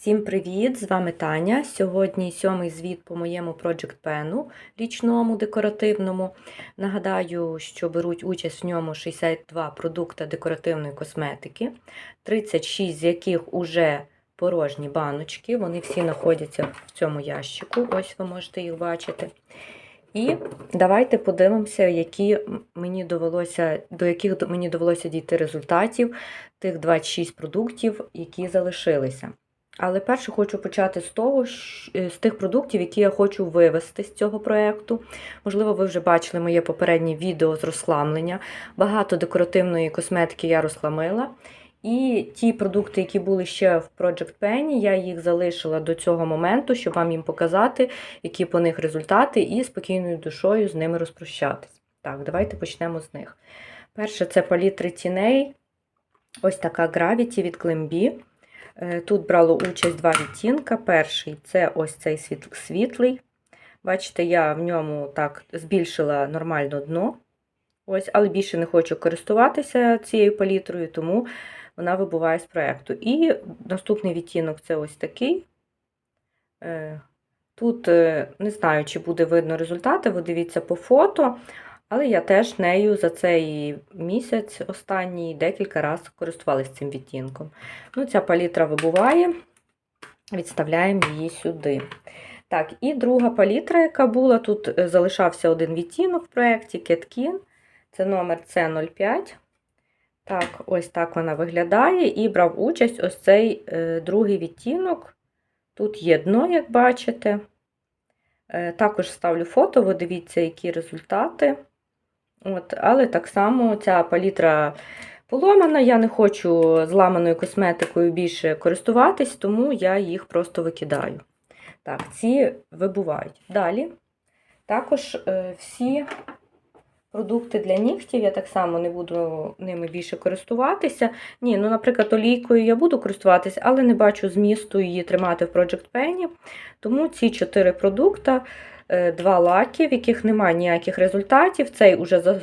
Всім привіт! З вами Таня. Сьогодні сьомий звіт по моєму Project Pen річному декоративному. Нагадаю, що беруть участь в ньому 62 продукти декоративної косметики, 36 з яких уже порожні баночки. Вони всі знаходяться в цьому ящику. Ось ви можете їх бачити. І давайте подивимося, які мені довелося, до яких мені довелося дійти результатів тих 26 продуктів, які залишилися. Але перше хочу почати з того, з тих продуктів, які я хочу вивести з цього проєкту. Можливо, ви вже бачили моє попереднє відео з розхламлення. Багато декоративної косметики я розхламила. І ті продукти, які були ще в Project Penny, я їх залишила до цього моменту, щоб вам їм показати, які по них результати, і спокійною душою з ними розпрощатись. Так, давайте почнемо з них. Перше, це палітри тіней. Ось така Gravity від Glambi. Тут брало участь два відтінка. Перший це ось цей світлий. Бачите, я в ньому так збільшила нормально дно. Ось, Але більше не хочу користуватися цією палітрою, тому вона вибуває з проєкту. І наступний відтінок це ось такий. Тут не знаю, чи буде видно результати, ви дивіться по фото. Але я теж нею за цей місяць останній декілька разів користувалася цим відтінком. Ну, Ця палітра вибуває, відставляємо її сюди. Так, і друга палітра, яка була, тут залишався один відтінок в проєкті Кеткін. Це номер С05. Так, ось так вона виглядає. І брав участь ось цей е, другий відтінок. Тут є дно, як бачите. Е, також ставлю фото, ви дивіться, які результати. От, Але так само ця палітра поломана, я не хочу зламаною косметикою більше користуватись, тому я їх просто викидаю. Так, ці вибувають. Далі також е, всі продукти для нігтів, я так само не буду ними більше користуватися. Ні, ну, наприклад, олійкою я буду користуватися, але не бачу змісту її тримати в Project Penny. Тому ці чотири продукти. Два лаки, в яких немає ніяких результатів. Цей уже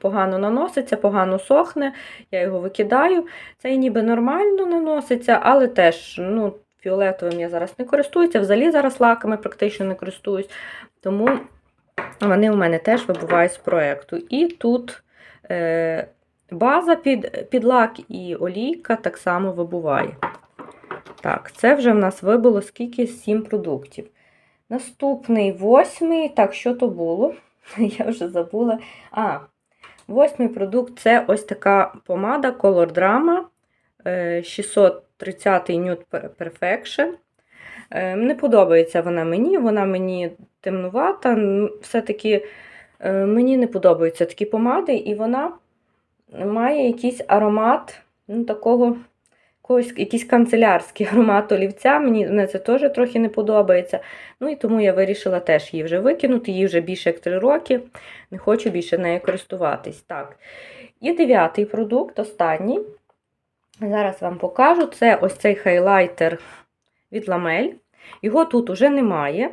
погано наноситься, погано сохне, я його викидаю. Цей ніби нормально наноситься, але теж ну, фіолетовим я зараз не користуюся, взагалі зараз лаками практично не користуюсь. Тому вони у мене теж вибувають з проєкту. І тут е, база під, під лак і олійка так само вибуває. Так, це вже в нас вибило скільки? 7 продуктів. Наступний восьмий, так, що то було? Я вже забула. А, восьмий продукт це ось така помада Color Drama 630 Nude Perfection. Е, не подобається вона мені, вона мені темнувата. Все-таки е, мені не подобаються такі помади, і вона має якийсь аромат ну, такого якийсь, якийсь канцелярський аромат олівця. Мені це теж трохи не подобається. Ну і тому я вирішила теж її вже викинути, їй вже більше як 3 роки. Не хочу більше нею користуватись. Так. І дев'ятий продукт, останній. Зараз вам покажу. Це ось цей хайлайтер від ламель. Його тут уже немає.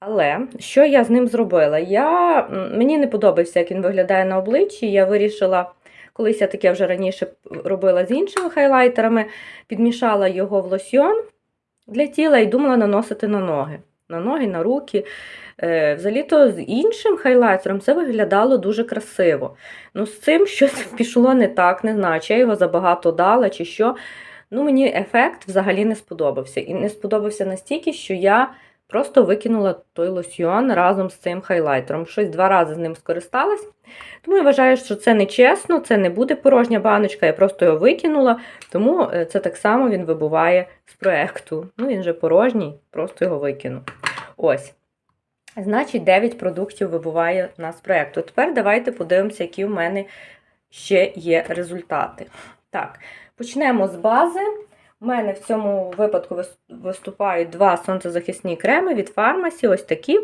Але що я з ним зробила? Я, Мені не подобався, як він виглядає на обличчі. Я вирішила Колись я таке вже раніше робила з іншими хайлайтерами, підмішала його в лосьйон для тіла і думала наносити на ноги. На ноги, на руки. Е, взагалі-то з іншим хайлайтером це виглядало дуже красиво. Ну, З цим щось пішло не так, не знаю, чи я його забагато дала, чи що. Ну, Мені ефект взагалі не сподобався. І не сподобався настільки, що я Просто викинула той лосьйон разом з цим хайлайтером. Щось два рази з ним скористалась. Тому я вважаю, що це не чесно, це не буде порожня баночка, я просто його викинула, тому е, це так само він вибуває з проєкту. Ну, він же порожній, просто його викину. Ось. Значить, 9 продуктів вибуває у нас з проєкту. Тепер давайте подивимося, які в мене ще є результати. Так, почнемо з бази. У мене в цьому випадку виступають два сонцезахисні креми від фармасі. Ось такі.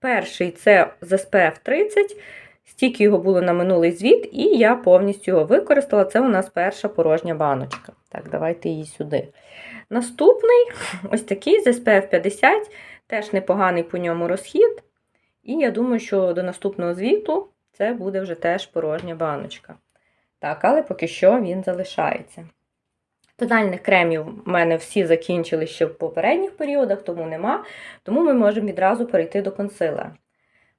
Перший це з SPF 30. Стільки його було на минулий звіт, і я повністю його використала. Це у нас перша порожня баночка. Так, давайте її сюди. Наступний ось такий з SPF 50, теж непоганий по ньому розхід. І я думаю, що до наступного звіту це буде вже теж порожня баночка. Так, але поки що він залишається. Тональних кремів в мене всі закінчили ще в попередніх періодах, тому нема. Тому ми можемо відразу перейти до консилера.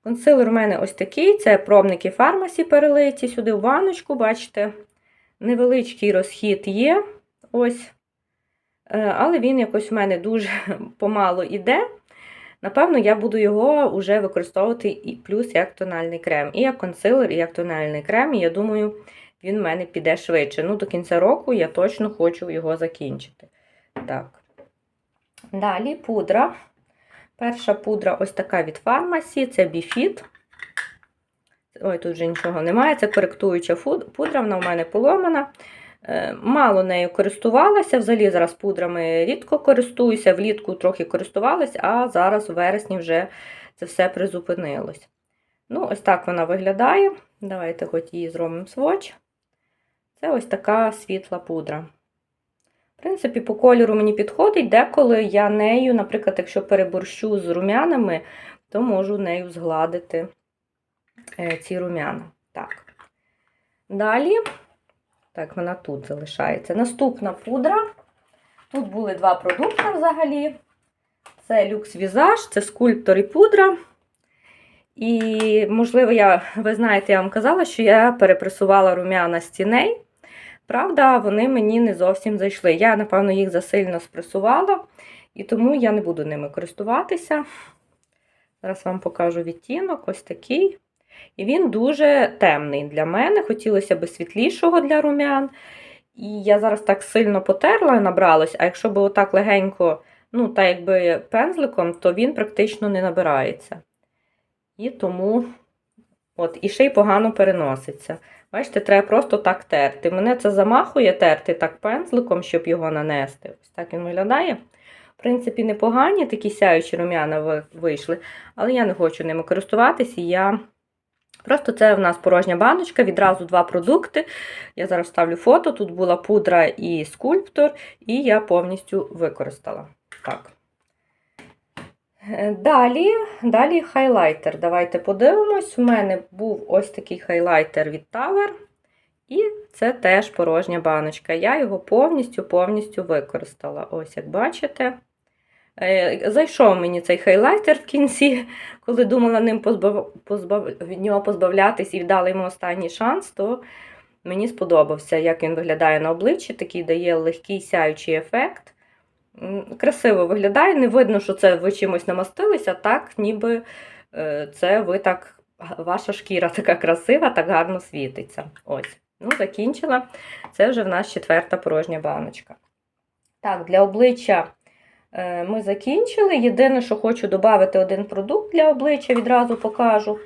Консилер у мене ось такий: це пробники фармасі перелиті сюди в баночку, бачите, невеличкий розхід є. Ось. Е, Але він якось у мене дуже помало іде. Напевно, я буду його вже використовувати і плюс як тональний крем. І як консилер, і як тональний крем. І я думаю, він в мене піде швидше. Ну, до кінця року я точно хочу його закінчити. Так. Далі пудра. Перша пудра ось така від фармасі, це біфіт. Ой, тут вже нічого немає. Це коректуюча пудра, вона в мене поломана. Е, Мало нею користувалася. Взагалі зараз пудрами рідко користуюся, влітку трохи користувалася, а зараз у вересні вже це все призупинилось. Ну, ось так вона виглядає. Давайте хоч її зробимо сводч. Це ось така світла пудра. В принципі, по кольору мені підходить, деколи я нею, наприклад, якщо переборщу з рум'янами, то можу нею згладити е, ці рум'яна. Так. Далі, так, вона тут залишається. Наступна пудра. Тут були два продукти взагалі. Це люкс візаж, це скульптор і пудра. І, можливо, я, ви знаєте, я вам казала, що я перепресувала рум'яна з тіней. Правда, вони мені не зовсім зайшли. Я, напевно, їх засильно спресувала, і тому я не буду ними користуватися. Зараз вам покажу відтінок, ось такий. І він дуже темний для мене. Хотілося б світлішого для рум'ян. І я зараз так сильно потерла набралась, а якщо б отак легенько, ну, так якби пензликом, то він практично не набирається. І тому, от, і ще й погано переноситься. Бачите, треба просто так терти. Мене це замахує терти так пензликом, щоб його нанести. Ось так він виглядає. В принципі, непогані такі сяючі рум'яна вийшли, але я не хочу ними користуватися. Я... Просто це в нас порожня баночка, відразу два продукти. Я зараз ставлю фото. Тут була пудра і скульптор, і я повністю використала. Так. Е, Далі далі хайлайтер. Давайте подивимось. У мене був ось такий хайлайтер від Tower. І це теж порожня баночка. Я його повністю-повністю використала. Ось, як бачите. Е, зайшов мені цей хайлайтер в кінці, коли думала ним позбав... Позбав... від нього позбавлятись і вдала йому останній шанс, то мені сподобався, як він виглядає на обличчі, такий дає легкий сяючий ефект. Красиво виглядає, не видно, що це ви чимось намастилися, так, ніби е, це ви так, ваша шкіра така красива, так гарно світиться. Ось, ну, закінчила. Це вже в нас четверта порожня баночка. Так, для обличчя е, ми закінчили. Єдине, що хочу додати один продукт для обличчя, відразу покажу.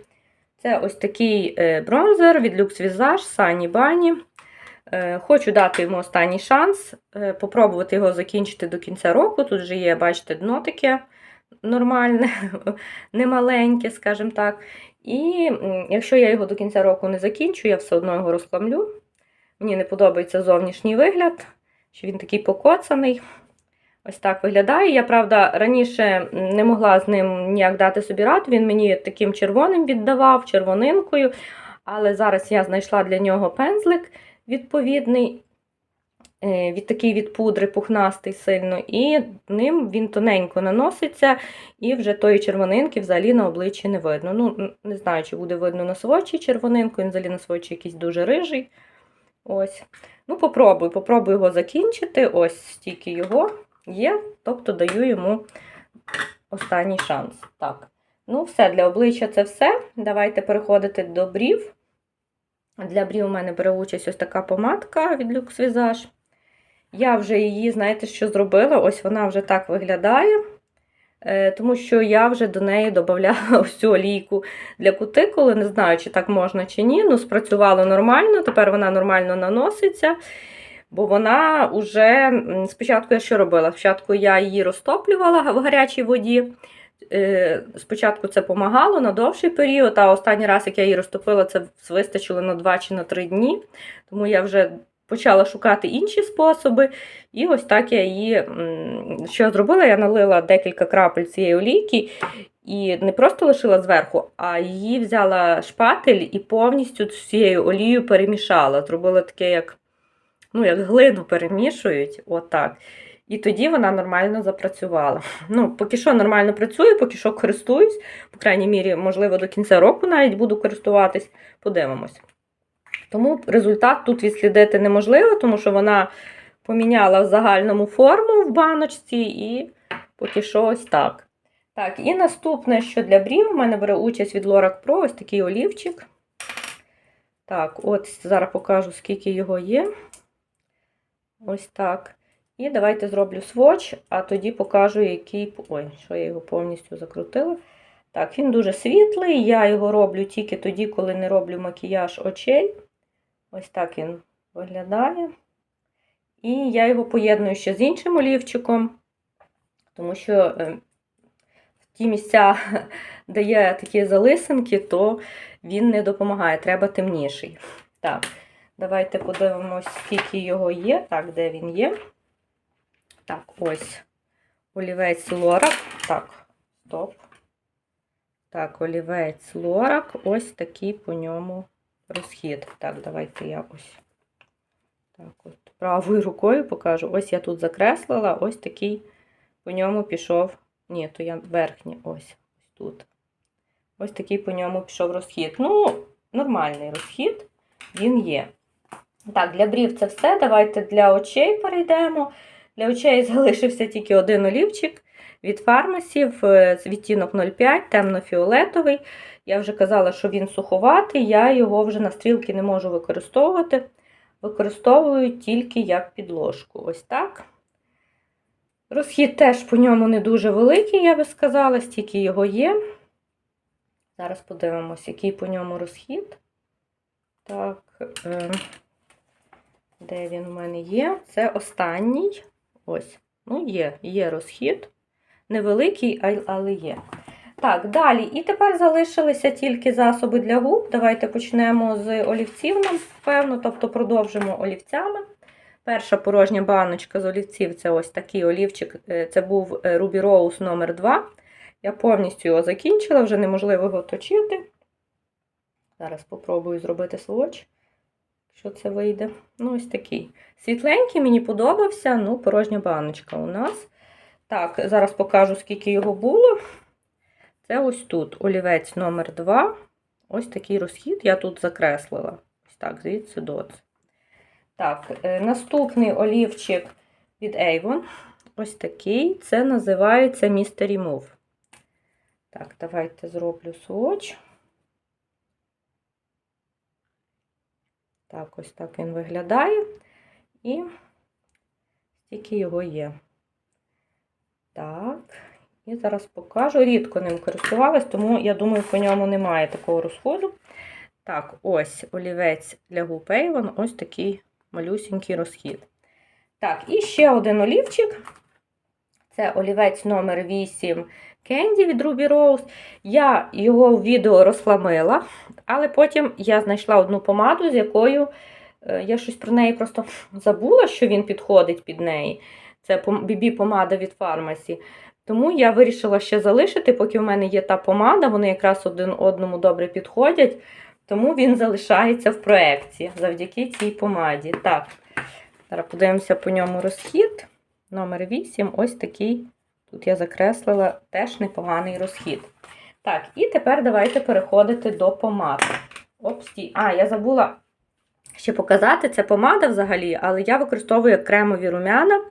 Це ось такий е, бронзер від Lux Visage Sunny Bunny. Е, хочу дати йому останній шанс, е, попробувати його закінчити до кінця року. Тут вже є, бачите, дно таке нормальне, немаленьке, скажімо так. І якщо я його до кінця року не закінчу, я все одно його розкламлю. Мені не подобається зовнішній вигляд, що він такий покоцаний. Ось так виглядає. Я, правда, раніше не могла з ним ніяк дати собі раду. Він мені таким червоним віддавав, червонинкою. Але зараз я знайшла для нього пензлик відповідний, е, від такий від пудри пухнастий сильно, і ним він тоненько наноситься, і вже тої червонинки взагалі на обличчі не видно. Ну, Не знаю, чи буде видно на свочі червонинку, він взагалі на свочі якийсь дуже рижий. Ось. Ну, попробую, попробую його закінчити. Ось стільки його є, тобто даю йому останній шанс. Так. Ну, все, для обличчя це все. Давайте переходити до брів. Для брів у мене бере участь ось така помадка від Lux Visage. Я вже її, знаєте, що зробила? Ось вона вже так виглядає. Е, тому що я вже до неї додавала цю олійку для кутикули. Не знаю, чи так можна, чи ні. Ну, спрацювало нормально, тепер вона нормально наноситься. Бо вона вже спочатку я що робила? Спочатку я її розтоплювала в гарячій воді. Е, спочатку це допомагало на довший період, а останній раз, як я її розтопила, це вистачило на 2 чи на 3 дні. Тому я вже почала шукати інші способи. І ось так я її що зробила, я налила декілька крапель цієї олійки і не просто лишила зверху, а її взяла шпатель і повністю цією олією перемішала. Зробила таке, як ну, як глину перемішують, отак. І тоді вона нормально запрацювала. Ну, поки що нормально працює, поки що користуюсь. По крайній мірі, можливо, до кінця року навіть буду користуватись. Подивимось. Тому результат тут відслідити неможливо, тому що вона поміняла в загальному форму в баночці і поки що ось так. Так, і наступне, що для брів, в мене бере участь від Lorac Pro, ось такий олівчик. Так, от зараз покажу, скільки його є. Ось так. І давайте зроблю сводч, а тоді покажу, який. Ой, що я його повністю закрутила. Так, він дуже світлий. Я його роблю тільки тоді, коли не роблю макіяж очей. Ось так він виглядає. І я його поєдную ще з іншим олівчиком, тому що е, в ті місця, де є такі залисинки, то він не допомагає, треба темніший. Так, давайте подивимось, скільки його є. Так, де він є. Так, ось олівець Лорак. Так, стоп. Так, олівець Лорак. Ось такий по ньому розхід. Так, давайте я ось так от правою рукою покажу. Ось я тут закреслила, ось такий по ньому пішов. Ні, то я верхній, ось, тут. Ось такий по ньому пішов розхід. Ну, нормальний розхід, він є. Так, для брів це все. Давайте для очей перейдемо. Для очей залишився тільки один олівчик від фармасів відтінок 05, темно-фіолетовий. Я вже казала, що він суховатий, я його вже на стрілки не можу використовувати. Використовую тільки як підложку. Ось так. Розхід теж по ньому не дуже великий, я би сказала, стільки його є. Зараз подивимось, який по ньому розхід. Так, е, де він у мене є? Це останній. Ось, ну, є, є розхід. Невеликий, але є. Так, далі. І тепер залишилися тільки засоби для губ. Давайте почнемо з олівців, напевно, тобто продовжимо олівцями. Перша порожня баночка з олівців це ось такий олівчик. Це був Ruby Rose номер 2 Я повністю його закінчила, вже неможливо його точити. Зараз спробую зробити сводч, якщо це вийде. Ну, ось такий. Світленький, мені подобався, ну, порожня баночка у нас. Так, зараз покажу, скільки його було. Це ось тут олівець номер 2 Ось такий розхід я тут закреслила. Ось так, звідси до. Так, наступний олівчик від Avon. Ось такий. Це називається Mystery Move. Так, давайте зроблю сводч. Так, ось так він виглядає. І стільки його є. Так. І зараз покажу. Рідко ним користувалась, тому я думаю, по ньому немає такого розходу. Так, ось олівець для Avon, ось такий малюсінький розхід. Так, і ще один олівчик. Це олівець номер 8 Candy від Ruby Rose. Я його в відео розхламила, але потім я знайшла одну помаду, з якою я щось про неї просто забула, що він підходить під неї. Це BB-помада від фармасі. Тому я вирішила ще залишити, поки в мене є та помада, вони якраз один одному добре підходять. Тому він залишається в проєкті завдяки цій помаді. Так, зараз подивимося по ньому розхід. Номер 8 ось такий. Тут я закреслила теж непоганий розхід. Так, і тепер давайте переходити до помад. Опсті. А, я забула ще показати, це помада взагалі, але я використовую кремові рум'яна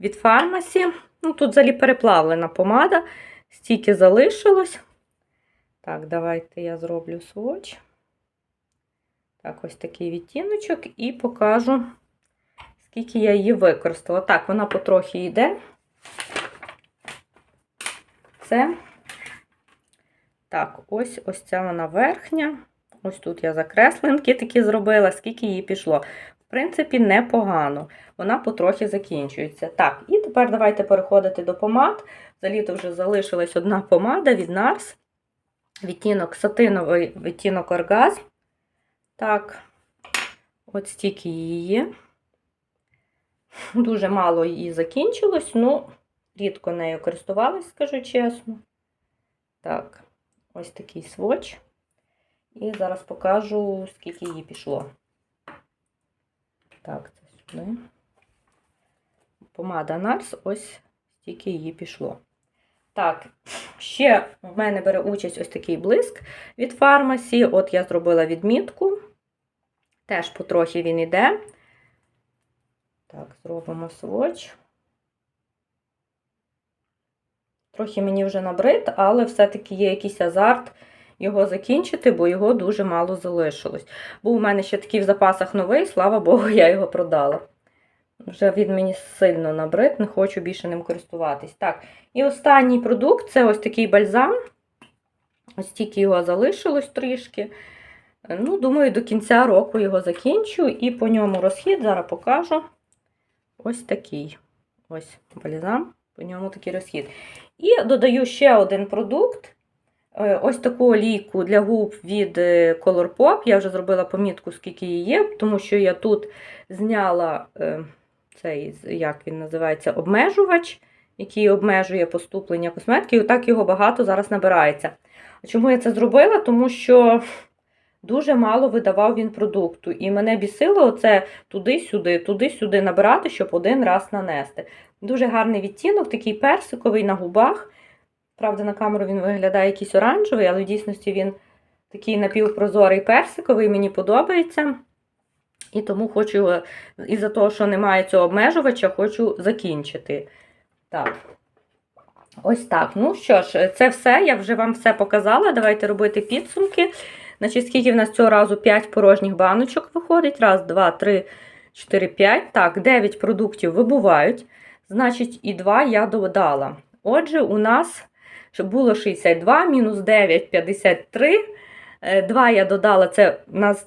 від фармасі. Ну, тут взагалі переплавлена помада, стільки залишилось. Так, давайте я зроблю сводч. Так, ось такий відтіночок, і покажу, скільки я її використала. Так, вона потрохи йде. Це, так, ось ось ця вона верхня. Ось тут я закресленки такі зробила, скільки її пішло. В принципі, непогано. Вона потрохи закінчується. Так, і тепер давайте переходити до помад. За літо вже залишилась одна помада від NARS. Відтінок сатиновий відтінок оргазм. Так, от стільки її. Дуже мало її закінчилось, ну, рідко нею користувалась, скажу чесно. Так, ось такий сводч. І зараз покажу, скільки її пішло. Так, це Сюди. Помада Нарс, ось стільки її пішло. Так, ще в мене бере участь ось такий блиск від фармасі. От я зробила відмітку. Теж потрохи він іде. Так, зробимо сводч. Трохи мені вже набрид, але все-таки є якийсь азарт його закінчити, бо його дуже мало залишилось. Був у мене ще такий в запасах новий, слава Богу, я його продала. Вже він мені сильно набрид, не хочу більше ним користуватись. Так, і останній продукт це ось такий бальзам. Ось тільки його залишилось трішки. Ну, думаю, до кінця року його закінчу і по ньому розхід зараз покажу. Ось такий. Ось бальзам, по ньому такий розхід. І додаю ще один продукт. Е, Ось таку олійку для губ від е, Colourpop. Я вже зробила помітку, скільки її є, тому що я тут зняла е, цей, як він називається, обмежувач, який обмежує поступлення косметики. І отак його багато зараз набирається. Чому я це зробила? Тому що дуже мало видавав він продукту. І мене бісило оце туди-сюди, туди-сюди набирати, щоб один раз нанести. Дуже гарний відтінок, такий персиковий на губах. Правда, на камеру він виглядає якийсь оранжевий, але в дійсності він такий напівпрозорий персиковий, мені подобається. І тому хочу його, із-за того, що немає цього обмежувача, хочу закінчити. Так. Ось так. Ну що ж, це все. Я вже вам все показала. Давайте робити підсумки. Значить, скільки в нас цього разу 5 порожніх баночок виходить. Раз, два, три, чотири, п'ять. Так, 9 продуктів вибувають. Значить, і 2 я додала. Отже, у нас було 62, мінус 9, 53. 2 я додала, це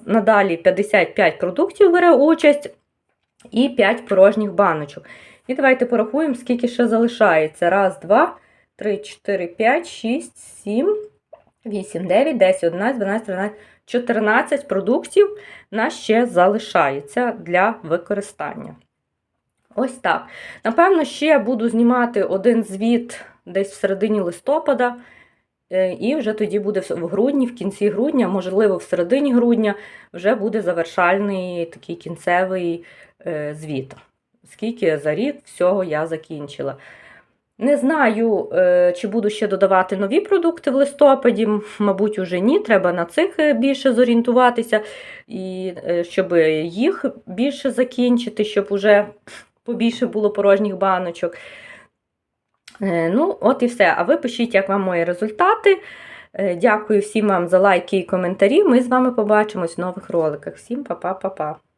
надалі 55 продуктів бере участь. І 5 порожніх баночок. І давайте порахуємо, скільки ще залишається. Раз, два, три, чотири, п'ять, шість, сім, вісім, дев'ять, десять, одинадцять, дванадцять, тринадцять, 14 продуктів нас ще залишається для використання. Ось так. Напевно, ще буду знімати один звіт десь в середині листопада. Е, І вже тоді буде в грудні, в кінці грудня, можливо, в середині грудня вже буде завершальний такий кінцевий е, звіт. Скільки за рік всього я закінчила. Не знаю, е, чи буду ще додавати нові продукти в листопаді, мабуть, уже ні. Треба на цих більше зорієнтуватися, і щоб їх більше закінчити, щоб уже побільше було порожніх баночок. Е, Ну, от і все. А ви пишіть, як вам мої результати. Е, Дякую всім вам за лайки і коментарі. Ми з вами побачимось в нових роликах. Всім па-па-па-па.